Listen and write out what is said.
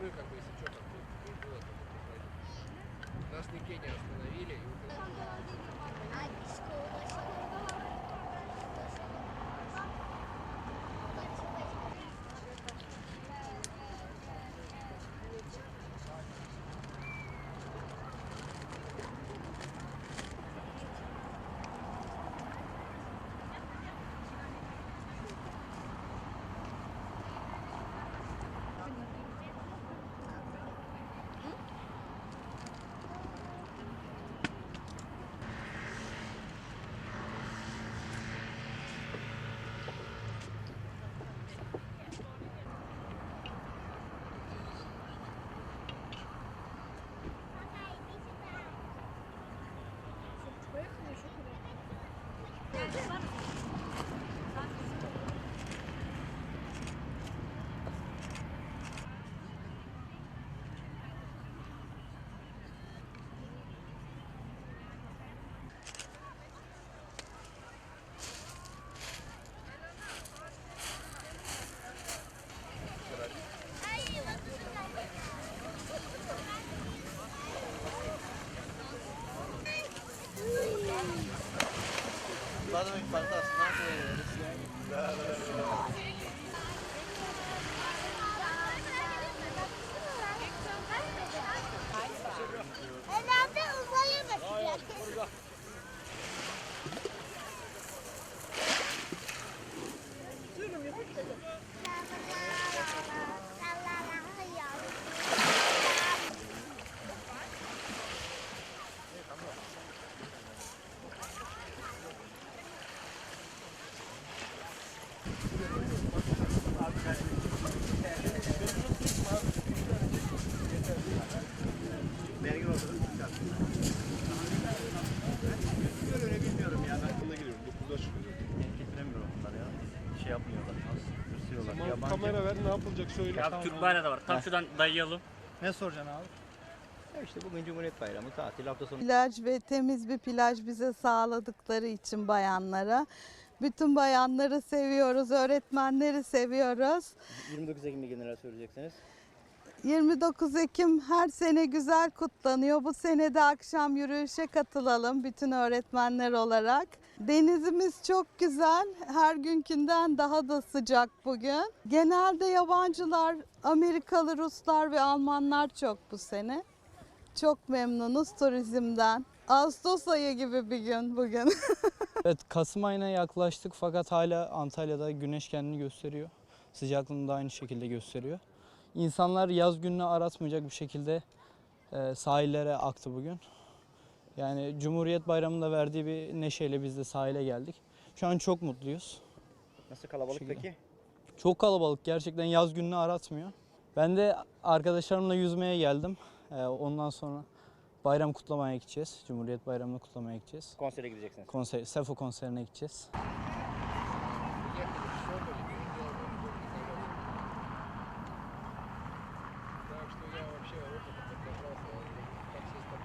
мы как бы, если что, там ну, ну, было там проходить. Нас нигде не остановили. и Yeah. lado de implantación de... Herhalde uzaya bakacak. Durun yavaş götürecek. Bilmiyorum ya ben bunda giriyorum. 9'da çıkıyorum. Getiremiyorum bunları ya. Şey yapmıyorlar. Az tırsıyorlar. Tamam, Yabancı. kamera ver ne yapılacak söyle. Abi Türk bayrağı da var. Tam şuradan dayayalım. Ne soracaksın abi? Ya işte bugün Cumhuriyet Bayramı tatil hafta sonu. Plaj ve temiz bir plaj bize sağladıkları için bayanlara. Bütün bayanları seviyoruz, öğretmenleri seviyoruz. 29 Ekim'de genel söyleyeceksiniz. 29 Ekim her sene güzel kutlanıyor. Bu sene de akşam yürüyüşe katılalım bütün öğretmenler olarak. Denizimiz çok güzel. Her günkünden daha da sıcak bugün. Genelde yabancılar, Amerikalı, Ruslar ve Almanlar çok bu sene. Çok memnunuz turizmden. Ağustos ayı gibi bir gün bugün. Evet Kasım ayına yaklaştık fakat hala Antalya'da güneş kendini gösteriyor. Sıcaklığını da aynı şekilde gösteriyor. İnsanlar yaz gününü aratmayacak bir şekilde e, sahillere aktı bugün. Yani Cumhuriyet Bayramı'nda verdiği bir neşeyle biz de sahile geldik. Şu an çok mutluyuz. Nasıl kalabalık peki? Çok kalabalık gerçekten yaz gününü aratmıyor. Ben de arkadaşlarımla yüzmeye geldim. E, ondan sonra bayram kutlamaya gideceğiz. Cumhuriyet Bayramı'nı kutlamaya gideceğiz. Konsere gideceksiniz. Konser, Sefo konserine gideceğiz.